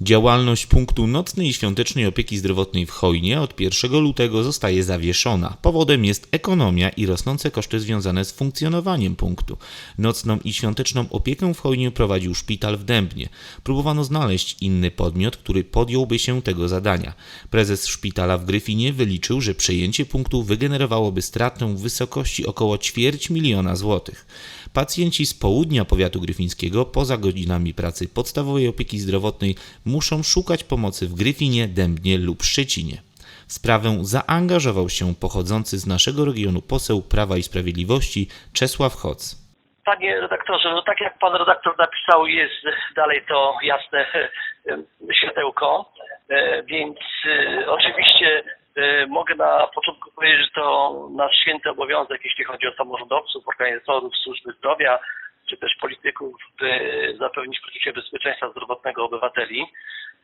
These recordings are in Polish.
Działalność punktu nocnej i świątecznej opieki zdrowotnej w Chojnie od 1 lutego zostaje zawieszona. Powodem jest ekonomia i rosnące koszty związane z funkcjonowaniem punktu. Nocną i świąteczną opiekę w Chojnie prowadził szpital w Dębnie. Próbowano znaleźć inny podmiot, który podjąłby się tego zadania. Prezes szpitala w Gryfinie wyliczył, że przejęcie punktu wygenerowałoby stratę w wysokości około ćwierć miliona złotych. Pacjenci z południa powiatu gryfińskiego poza godzinami pracy podstawowej opieki zdrowotnej muszą szukać pomocy w Gryfinie, Dębnie lub Szczecinie. W sprawę zaangażował się pochodzący z naszego regionu poseł Prawa i Sprawiedliwości Czesław Hoc. Panie redaktorze, no tak jak pan redaktor napisał, jest dalej to jasne e, światełko, e, więc e, oczywiście mogę na początku powiedzieć, że to nasz święty obowiązek, jeśli chodzi o samorządowców, organizatorów służby zdrowia, czy też polityków, by zapewnić poczucie bezpieczeństwa zdrowotnego obywateli,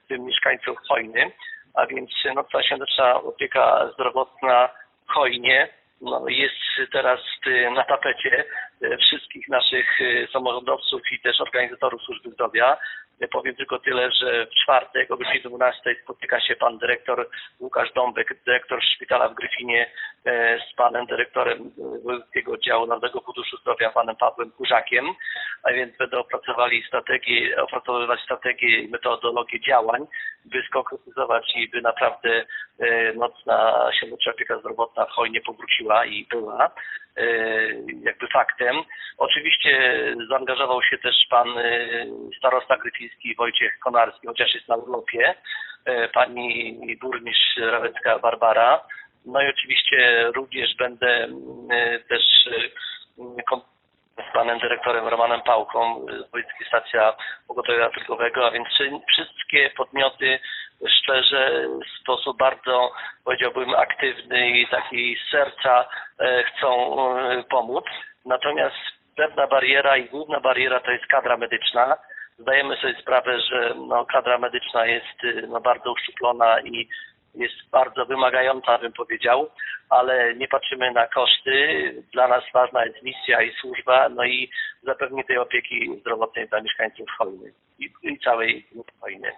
w tym mieszkańców Chojny, a więc nocna świąteczna opieka zdrowotna w Chojnie no, jest teraz y, na tapecie y, wszystkich naszych y, samorządowców i też organizatorów służby zdrowia. Powiem tylko tyle, że w czwartek o godzinie 12 spotyka się pan dyrektor Łukasz Dąbek, dyrektor szpitala w Gryfinie z panem dyrektorem e, wojewódzkiego oddziału Narodowego Funduszu Zdrowia, panem Pawłem Kurzakiem, a więc będą opracowali strategię, opracowywać strategię i metodologię działań, by skonkretyzować i by naprawdę e, nocna świąteczna opieka zdrowotna w Chojnie powróciła i była e, jakby faktem. Oczywiście zaangażował się też pan e, starosta gryfiński Wojciech Konarski, chociaż jest na urlopie, e, pani burmistrz Rawecka Barbara. No i oczywiście również będę mm, e, też e, z panem dyrektorem Romanem Pałką z Wojewódzkiej Stacja Pogotowia Ratunkowego, a więc wszy- wszystkie podmioty szczerze w sposób bardzo powiedziałbym aktywny i taki z serca e, chcą e, pomóc. Natomiast pewna bariera i główna bariera to jest kadra medyczna. Zdajemy sobie sprawę, że no, kadra medyczna jest no, bardzo uszczuplona i jest bardzo wymagająca, bym powiedział, ale nie patrzymy na koszty. Dla nas ważna jest misja i służba, no i zapewnienie tej opieki zdrowotnej dla mieszkańców Chojny i, i całej Chojny.